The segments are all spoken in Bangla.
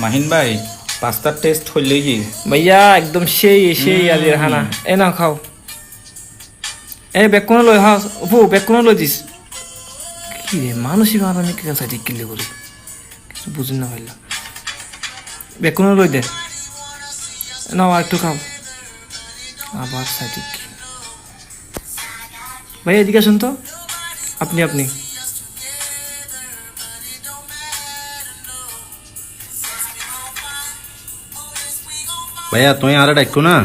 মাহিন ভাই পাস্তার টেস্ট হইলে কি? ভাইয়া একদম সেই সেই আজির খানা। এ না খাও। এ বেগ কোনো লই হা উপু বেগ কোনো লই দিস কি রে মানুষই আমি কেন সাইডে কিলে। করি কিছু বুঝি না পারলাম বেগ কোনো লই দে নাও আর একটু খাও। আবার সাইডে ভাই এদিকে আসুন তো। আপনি আপনি। ভাইয়া তুই আর ডাকো না?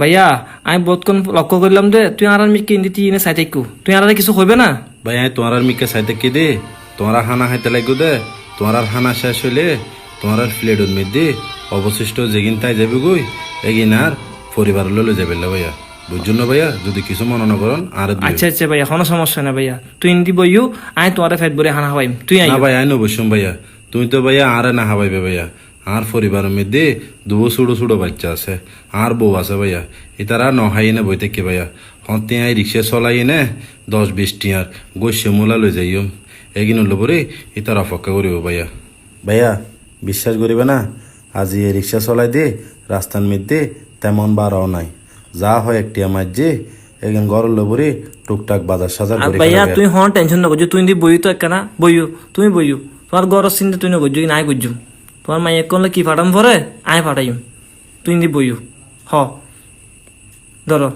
ভাইয়া আমি বহুতক্ষণ লক্ষ্য করলাম যে তুই আর আমি কিনে দিতি এনে একটু তুই আর কিছু হইবে না? ভাইয়া তোমার আর মিকে সাইতে কি দে। তোমার আর হানা খাইতে লাগো দে। তোমার আর হানা শেষ হইলে তোমার আর প্লেট উন্মেদ দে। অবশিষ্ট যেগিন তাই যাবে গই এগিন আর পরিবার ললে যাবে লা ভাইয়া। বুঝছ না ভাইয়া? যদি কিছু মনে না করেন আর আচ্ছা আচ্ছা ভাইয়া কোনো সমস্যা না ভাইয়া। তুই ইন্দি বইও আই তোমার ফেট ভরে হানা খাওয়াইম তুই না ভাই আইন অবশ্যই ভাইয়া। তুমি তো ভাইয়া আর না হাবাইবে ভাইয়া। আর পরিবারের মধ্যে দুবো ছোটো ছোটো বাচ্চা আছে। আর বউ আছে ভাইয়া। ইতারা নহাই না বই কি ভাইয়া। হতে আই রিক্সা চলাই নে দশ বিশ টিয়ার গৈছে মূলা লৈ যাইম এগিন লবরে ইতার অপেক্ষা করিব ভাইয়া। ভাইয়া বিশ্বাস করিবে না? আজি এই রিক্সা চলাই দে রাস্তার মধ্যে তেমন বাড়াও নাই। যা হয় একটি আমার যে এগিন গরল লবরে টুকটাক বাজার সাজার করি ভাইয়া তুই হন টেনশন না করছ তুই ইন্দি বইও তো একখানা বইও তুমি বইও। তোমার গরজ চিন্তা তুই না করছ কি নাই করছ তোমার মাইয়ে করলে কি, ফাটাম পরে? আই ফাটাইম। তুই ইন্দি বইও হ। ধরো।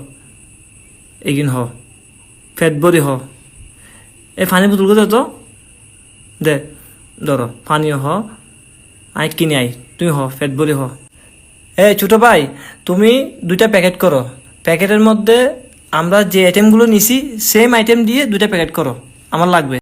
এগিন হ। ফেট ভরি হ। এ ফানি বোতল কোথায় তো দে। ধরো। পানীয় হ। আই কিনে আই তুই হ। ফেট ভরি হ। এ ছোট ভাই, তুমি দুইটা প্যাকেট করো। প্যাকেটের মধ্যে আমরা যে আইটেমগুলো নিছি সেম আইটেম দিয়ে দুইটা প্যাকেট করো। আমার লাগবে।